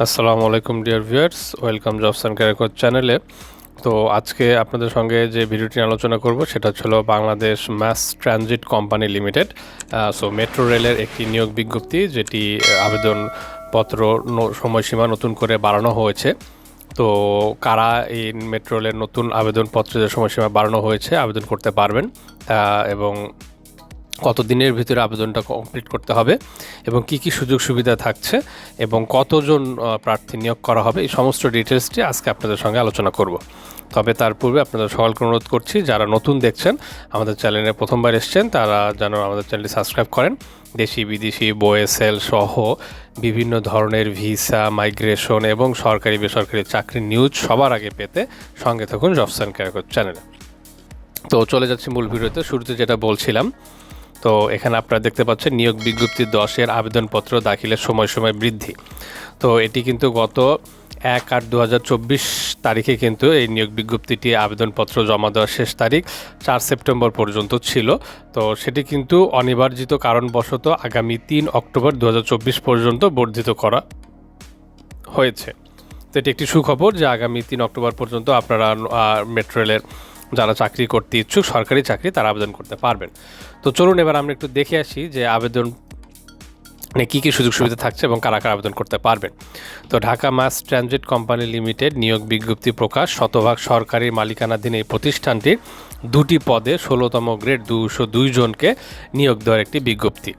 আসসালামু আলাইকুম, dear viewers. Welcome jobs and career চ্যানেলে। তো আজকে আপনাদের সঙ্গে যে ভিডিওটি আলোচনা করব, সেটা ছিল Bangladesh mass transit company limited. So metro রেলের একটি নিয়োগ বিজ্ঞপ্তি, যেটি আবেদনপত্র সময়সীমা নতুন করে বাড়ানো হয়েছে। তো কারা এই মেট্রো রেলের নতুন আবেদনপত্রের সময়সীমা বাড়ানো হয়েছে, আবেদন করতে পারবেন। এবং কত দিনের ভিতরে আবেদনটা কমপ্লিট করতে হবে এবং কি কি সুযোগ সুবিধা থাকছে এবং কতজন প্রার্থী নিয়োগ করা হবে, এই সমস্ত ডিটেলসটি আজকে আপনাদের সঙ্গে আলোচনা করব। তবে তার পূর্বে আপনাদের সকলকে অনুরোধ করছি, যারা নতুন দেখছেন, আমাদের চ্যানেলে প্রথমবার এসছেন, তারা যেন আমাদের চ্যানেলটি সাবস্ক্রাইব করেন। দেশি, বিদেশি বয়েসেল সহ বিভিন্ন ধরনের ভিসা মাইগ্রেশন এবং সরকারি, বেসরকারি চাকরির নিউজ সবার আগে পেতে সঙ্গে থাকুন জবস অ্যান্ড চ্যানেলে তো চলে যাচ্ছি মূল ভিডিওতে। শুরুতে যেটা বলছিলাম তো এখানে আপনারা দেখতে পাচ্ছেন, নিয়োগ বিজ্ঞপ্তি দশের আবেদনপত্র দাখিলের সময় সময় বৃদ্ধি। তো এটি কিন্তু গত এক আট দু তারিখে কিন্তু এই নিয়োগ বিজ্ঞপ্তিটি, আবেদনপত্র জমা দেওয়ার শেষ তারিখ চার সেপ্টেম্বর পর্যন্ত ছিল। তো সেটি কিন্তু অনিবার্যিত কারণবশত আগামী তিন অক্টোবর দু হাজার চব্বিশ পর্যন্ত বর্ধিত করা হয়েছে। তো এটি একটি সুখবর যে আগামী তিন অক্টোবর পর্যন্ত আপনারা মেট্রো রেলের যারা চাকরি করতে ইচ্ছুক, সরকারি চাকরি তারা আবেদন করতে পারবেন। তো চলুন এবার আমরা একটু দেখে আসি যে আবেদন মানে কী কী সুযোগ সুবিধা থাকছে এবং কারা কারা আবেদন করতে পারবেন। তো Dhaka mass transit company limited নিয়োগ বিজ্ঞপ্তি প্রকাশ, শতভাগ সরকারি মালিকানাধীন এই প্রতিষ্ঠানটির দুটি পদে ষোলোতম গ্রেড দুশো দুই জনকে নিয়োগ দেওয়ার একটি বিজ্ঞপ্তি।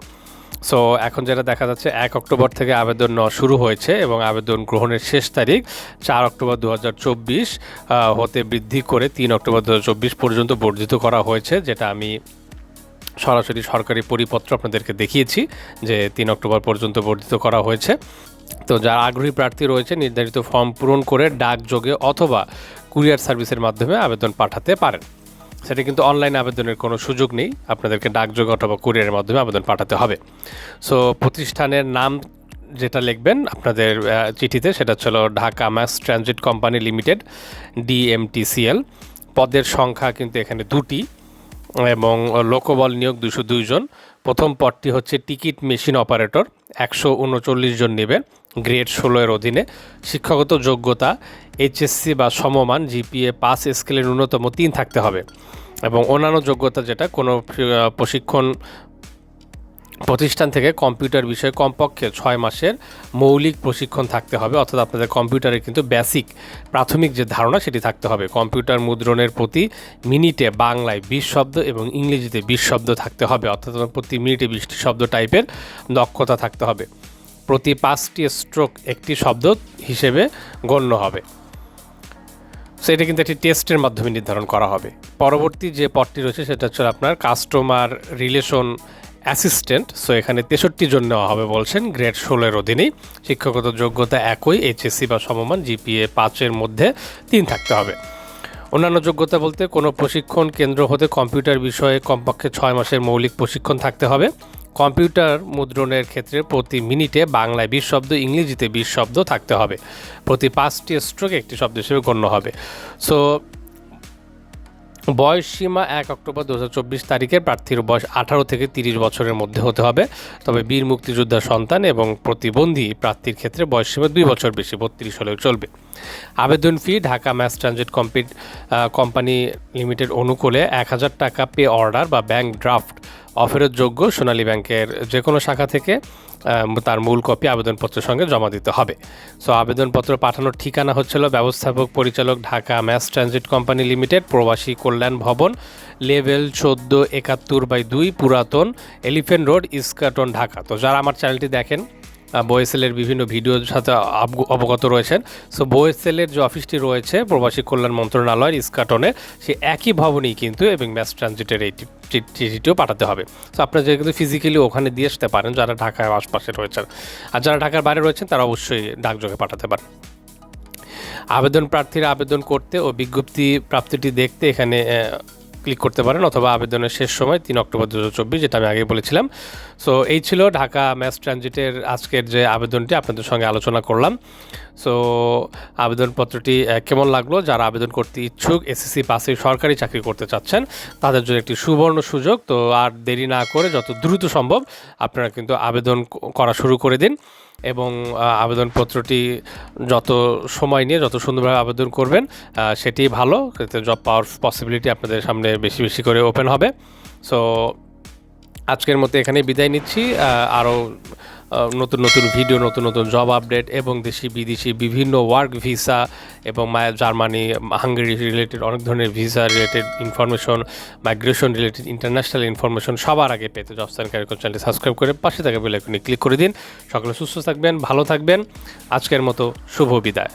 সো এখন যেটা দেখা যাচ্ছে, এক অক্টোবর থেকে আবেদন নেওয়া শুরু হয়েছে এবং আবেদন গ্রহণের শেষ তারিখ চার অক্টোবর দু হাজার চব্বিশ হতে বৃদ্ধি করে তিন অক্টোবর দু হাজার চব্বিশ পর্যন্ত বর্ধিত করা হয়েছে, যেটা আমি সরাসরি সরকারি পরিপত্র আপনাদেরকে দেখিয়েছি যে তিন অক্টোবর পর্যন্ত বর্ধিত করা হয়েছে। তো যারা আগ্রহী প্রার্থী রয়েছে, নির্ধারিত ফর্ম পূরণ করে ডাকযোগে অথবা কুরিয়ার সার্ভিসের মাধ্যমে আবেদন পাঠাতে পারেন। সেটা কিন্তু অনলাইন আবেদনের কোনো সুযোগ নেই। আপনাদেরকে ডাকযোগে অথবা কুরিয়ারের মাধ্যমে আবেদন পাঠাতে হবে। সো প্রতিষ্ঠানের নাম যেটা লিখবেন, আপনাদের চিঠিতে সেটা ছিল Dhaka mass transit company limited DMTCL পদের সংখ্যা কিন্তু এখানে দুটি এবং লোকবল নিয়োগ দুশো জন। প্রথম পদটি হচ্ছে টিকিট মেশিন অপারেটর, একশো উনচল্লিশ জন নেবে। গ্রেড ষোলো এর অধীনে। শিক্ষাগত যোগ্যতা, এইচএসসি বা সমমান, জিপিএ পাস স্কেলের ন্যূনতম তিন থাকতে হবে। এবং অন্যান্য যোগ্যতা যেটা, কোনো প্রশিক্ষণ প্রতিষ্ঠান থেকে কম্পিউটার বিষয়ে কমপক্ষে ছয় মাসের মৌলিক প্রশিক্ষণ থাকতে হবে। অর্থাৎ আপনাদের কম্পিউটারে কিন্তু বেসিক প্রাথমিক যে ধারণা সেটি থাকতে হবে। কম্পিউটার মুদ্রণের প্রতি মিনিটে বাংলায় বিশ শব্দ এবং ইংরেজিতে বিশ শব্দ থাকতে হবে। অর্থাৎ প্রতি মিনিটে বিশটি শব্দ টাইপের দক্ষতা থাকতে হবে। প্রতি পাঁচটি স্ট্রোক একটি শব্দ হিসেবে গণ্য হবে। সো এটা কিন্তু একটি টেস্টের মাধ্যমে নির্ধারণ করা হবে। পরবর্তী যে পদটি রয়েছে, সেটা হচ্ছে আপনার কাস্টমার রিলেশন অ্যাসিস্ট্যান্ট সো এখানে তেষট্টি জন নেওয়া হবে বলছেন গ্রেড ষোলোর অধীনেই। শিক্ষাগত যোগ্যতা একই এইচএসসি বা সমমান জিপিএ পাঁচের মধ্যে তিন থাকতে হবে। অন্যান্য যোগ্যতা বলতে কোনো প্রশিক্ষণ কেন্দ্র হতে কম্পিউটার বিষয়ে কমপক্ষে ছয় মাসের মৌলিক প্রশিক্ষণ থাকতে হবে। কম্পিউটার মুদ্রণের ক্ষেত্রে প্রতি মিনিটে বাংলায় বিশ শব্দ, ইংরেজিতে বিশ শব্দ থাকতে হবে। প্রতি পাঁচটি স্ট্রোক একটি শব্দ হিসেবে গণ্য হবে। সো বয়স সীমা এক অক্টোবর দু তারিখের প্রার্থীর বয়স আঠারো থেকে তিরিশ বছরের মধ্যে হতে হবে। তবে বীর মুক্তিযোদ্ধার সন্তান এবং প্রতিবন্ধী প্রার্থীর ক্ষেত্রে বয়স সীমা দুই বছর বেশি, বত্রিশ হলেও চলবে। আবেদন ফি ঢাকা ম্যাস ট্রানজিট কম্পিট কোম্পানি লিমিটেড অনুকূলে এক হাজার টাকা পে অর্ডার বা ব্যাংক ড্রাফট অফেরত যোগ্য সোনালী ব্যাংকের যে কোনো শাখা থেকে তার মূল কপি আবেদনপত্রের সঙ্গে জমা দিতে হবে। সো, আবেদনপত্র পাঠানোর ঠিকানা হচ্ছিল ব্যবস্থাপক পরিচালক Dhaka mass transit company limited, Probashi Kallyan Bhaban, level চোদ্দ একাত্তর বাই দুই, পুরাতন এলিফেন্ট রোড, ইস্কাটন, ঢাকা। তো, যারা আমার চ্যানেলটি দেখেন বয়েসেলের বিভিন্ন ভিডিওর সাথে অবগত রয়েছেন। সো বোয়েসেলের যে অফিসটি রয়েছে, প্রবাসী কল্যাণ মন্ত্রণালয়ের ইস্কাটনে, সে একই ভবনেই কিন্তু এবং ম্যাস ট্রানজিটের এই চিঠিটিও পাঠাতে হবে। সো আপনারা যে কিন্তু ফিজিক্যালি ওখানে দিয়ে আসতে পারেন, যারা ঢাকার আশপাশে রয়েছেন। আর যারা ঢাকার বাইরে রয়েছেন, তারা অবশ্যই ডাকযোগে পাঠাতে পারেন। আবেদন প্রার্থীরা আবেদন করতে ও বিজ্ঞপ্তি প্রাপ্তিটি দেখতে এখানে ক্লিক করতে পারেন অথবা আবেদনের শেষ সময় তিন অক্টোবর দু হাজার চব্বিশ, যেটা আমি আগে বলেছিলাম। সো এই ছিল ঢাকা ম্যাস ট্রানজিটের আজকের যে আবেদনটি, আপনাদের সঙ্গে আলোচনা করলাম। সো আবেদনপত্রটি কেমন লাগল? যারা আবেদন করতে ইচ্ছুক এসএসসি পাশে সরকারি চাকরি করতে চাচ্ছেন, তাদের জন্য একটি সুবর্ণ সুযোগ। তো আর দেরি না করে যত দ্রুত সম্ভব আপনারা কিন্তু আবেদন করা শুরু করে দিন। এবং আবেদনপত্রটি যত সময় নিয়ে যত সুন্দরভাবে আবেদন করবেন সেটি ভালো। জব পাওয়ার পসিবিলিটি আপনাদের সামনে বেশি বেশি করে ওপেন হবে। সো আজকের মতো এখানে বিদায় নিচ্ছি। আরও নতুন নতুন ভিডিও নতুন নতুন জব আপডেট এবং দেশি, বিদেশি বিভিন্ন ওয়ার্ক ভিসা এবং জার্মানি, হাঙ্গেরি রিলেটেড অনেক ধরনের visa related information migration related international information সবার আগে পেতে জবস্থান ক্যারিকল চ্যানেলটি সাবস্ক্রাইব করে পাশে থাকা বেলাইকনে ক্লিক করে দিন। সকলে সুস্থ থাকবেন, ভালো থাকবেন। আজকের মতো শুভ বিদায়।